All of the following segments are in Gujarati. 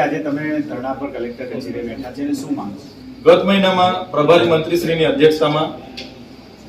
આજે પર કલેક્ટર કચેરીએ બેઠા છે શું ગત મહિનામાં પ્રભારી મંત્રીશ્રીની અધ્યક્ષતામાં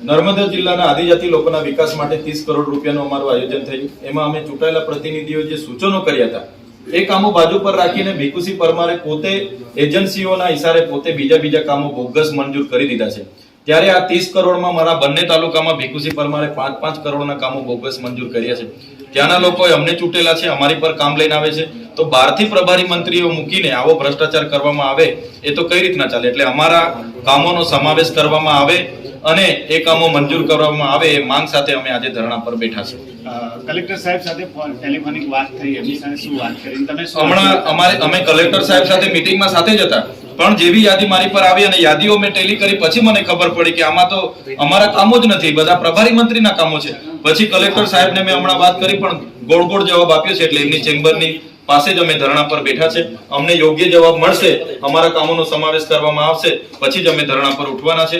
નર્મદા જિલ્લાના આદિજાતિ લોકોના વિકાસ માટે ત્રીસ કરોડ રૂપિયાનું અમારું આયોજન થયું. એમાં અમે ચૂંટાયેલા પ્રતિનિધિઓ જે સૂચનો કર્યા હતા, એ કામો બાજુ પર રાખીને ભીખુસી પરમારે પોતે એજન્સીઓના ઇશારે પોતે બીજા બીજા કામો બોગસ મંજૂર કરી દીધા છે. ત્યારે આ ત્રીસ કરોડમાં મારા બંને તાલુકામાં ભીખુસી પરમારે પાંચ પાંચ કરોડના કામો બોગસ મંજૂર કર્યા છે. ત્યાંના લોકોએ અમને ચૂંટેલા છે અમારી પર કામ લઈને આવે છે. તો બહારથી પ્રભારી મંત્રીઓ મૂકીને આવો ભ્રષ્ટાચાર કરવામાં આવે એ તો કઈ રીતના ચાલે? એટલે અમારા કામોનો સમાવેશ કરવામાં આવે અને એ કામો મંજૂર કરવામાં આવે એ માંગ સાથે અમે આજે ધરણા પર બેઠા છે કલેક્ટર સાહેબ સાથે ટેલિફોનિક વાત થઈ એમની સાથે શું વાત કરી? તમે હમણાં અમારે અમે કલેક્ટર સાહેબ સાથે મીટિંગમાં સાથે જ હતા. પણ જેવી યાદી મારી પર આવી અને યાદીઓ મેં ટેલી કરી, પછી મને ખબર પડી કે આમાં તો અમારા કામો જ નથી, બધા પ્રભારી મંત્રીના કામો છે. પછી કલેક્ટર સાહેબને મેં હમણાં વાત કરી, પણ ગોળ ગોળ જવાબ આપ્યો છે એટલે એમની ચેમ્બરની પાસે જ અમે ધરણા પર બેઠા છે. અમને યોગ્ય જવાબ મળશે, અમારા કામોનો સમાવેશ કરવામાં આવશે, પછી જ અમે ધરણા પર ઉઠવાના છે.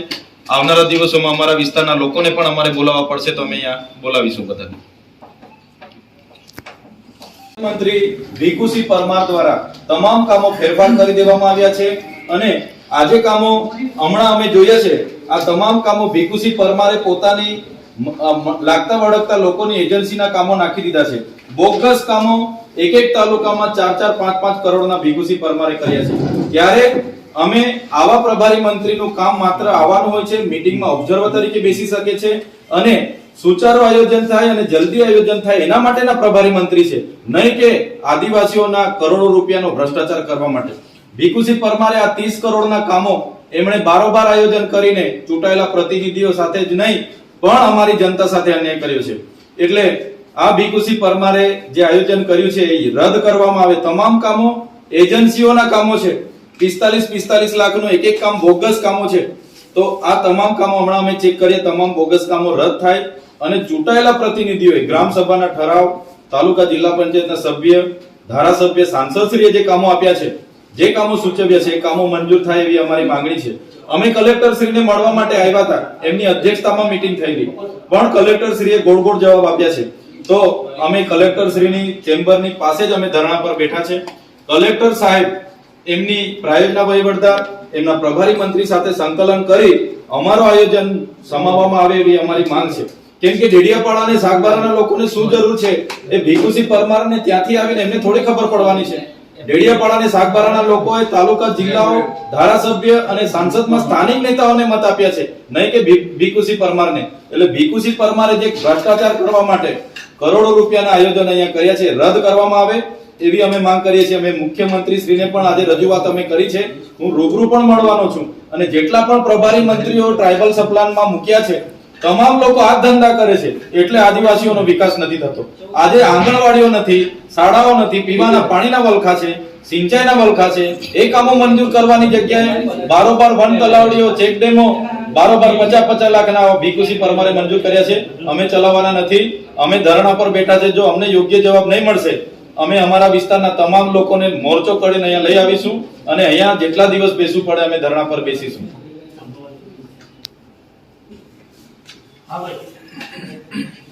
આવનારા દિવસોમાં અમારા વિસ્તારના લોકોને પણ અમારે બોલાવવા પડશે તો અમે અહીંયા બોલાવીશું બધાને. મંત્રી ભીખુસિંહ પરમાર દ્વારા તમામ કામો ફેરફાર કરી દેવામાં આવ્યા છે. અને આજે કામો હમણાં અમે જોયા છે, આ તમામ કામો ભીખુસી પરમારે પોતાની લાગતા વળગતા લોકોની એજન્સીના કામો નાખી દીધા છે. બોગસ કામો એક એક તાલુકામાં ચાર ચાર પાંચ પાંચ કરોડના ભીખુસી પરમારે કર્યા છે. ત્યારે અમે આવા પ્રભારી મંત્રીનું કામ માત્ર આવવાનું હોય છે, મીટિંગમાં ઓબ્ઝર્વર તરીકે બેસી શકે છે અને સુચારુ આયોજન થાય અને જલ્દી આયોજન થાય એના માટેના પ્રભારી મંત્રી છે. નહીં કે આદિવાસીઓના કરોડો રૂપિયાનો ભ્રષ્ટાચાર કરવા માટે. ભીખુસિંહ પરમારે આ 30 કરોડના કામો એમણે બારોબાર આયોજન કરીને ચૂંટાયેલા પ્રતિનિધિઓ સાથે જ નહીં, પણ અમારી જનતા સાથે અન્યાય કર્યો છે. એટલે આ ભીખુસિંહ પરમારે જે આયોજન કર્યું છે એ રદ કરવામાં આવે તમામ કામો, એજન્સીઓના કામો છે. પિસ્તાલીસ પિસ્તાલીસ લાખનું એક એક કામ બોગસ કામો છે. તો આ તમામ કામો હમણાં અમે ચેક કરીએ, તમામ બોગસ કામો રદ થાય અને ચૂંટાયેલા પ્રતિનિધિઓએ ગ્રામ સભાના ઠરાવ, તાલુકા જિલ્લા પંચાયતના સભ્ય, ધારાસભ્ય, સાંસદશ્રીએ જે કામો આપ્યા છે જે કામો સૂચવ્યા છે, એ કામો મંજૂર થાય એવી અમારી માંગણી છે. અમે કલેક્ટર શ્રીને મળવા માટે આવ્યા હતા. એમની અધ્યક્ષતામાં મીટિંગ ગઈ પણ કલેક્ટર શ્રીએ ગોળ ગોળ જવાબ આપ્યા છે. તો અમે કલેક્ટર શ્રીની ચેમ્બરની પાસે જ અમે ધરણા પર બેઠા છે. કલેક્ટર સાહેબ, એમની પ્રાયોજના વહીવટદાર, એમના પ્રભારી મંત્રી સાથે સંકલન કરી અમારું આયોજન સમાવવામાં આવે એવી અમારી માંગ છે. કેમ કે ડેડિયાપાડા અને સાગબારાના લોકોને શું જરૂર છે? એ ભીખુસિંહ પરમારને ત્યાંથી આવીને એમને થોડી ખબર પડવાની છે. ડેડિયાપાડા અને સાગબારાના લોકોએ તાલુકા જિલ્લાઓ ધારાસભ્ય અને સાંસદમાં સ્થાનિક નેતાઓને મત આપ્યા છે. નહીં કે ભી- પરમારને. એટલે ભીખુસિંહ પરમારે જે ભ્રષ્ટાચાર કરવા માટે કરોડો રૂપિયાના આયોજન અહીંયા કર્યા છે રદ કરવામાં આવે એવી અમે માંગ કરીએ છીએ. અમે મુખ્યમંત્રી શ્રીને પણ આજે રજૂઆત અમે કરી છે. હું રૂબરૂ પણ મળવાનો છું. અને જેટલા પણ પ્રભારી મંત્રીઓ ટ્રાઇબલ સપ્લાનમાં મૂક્યા છે તમામ લોકો આ ધંધા કરે છે, એટલે આદિવાસીઓનો વિકાસ નથી થતો. આજે આંગણવાડીઓ નથી, શાળાઓ નથી, પીવાના પાણીના વલખા છે, સિંચાઈના વલખા છે, એ કામો મંજૂર કરવાની જગ્યાએ બારોબાર વન તલાવડીઓ, ચેક ડેમો, બારોબાર પચાસ પચાસ લાખના ભીખુસિંહ પરમારે મંજૂર કર્યા છે. અમે ચલાવવાના નથી, અમે ધરણા પર બેઠા છે. જો અમને યોગ્ય જવાબ નહીં મળશે, અમે અમારા વિસ્તારના તમામ લોકોને મોરચો કરીને અહીંયા લઈ આવીશું અને અહીંયા જેટલા દિવસ બેસવું પડે અમે ધરણા પર બેસીશું. はい。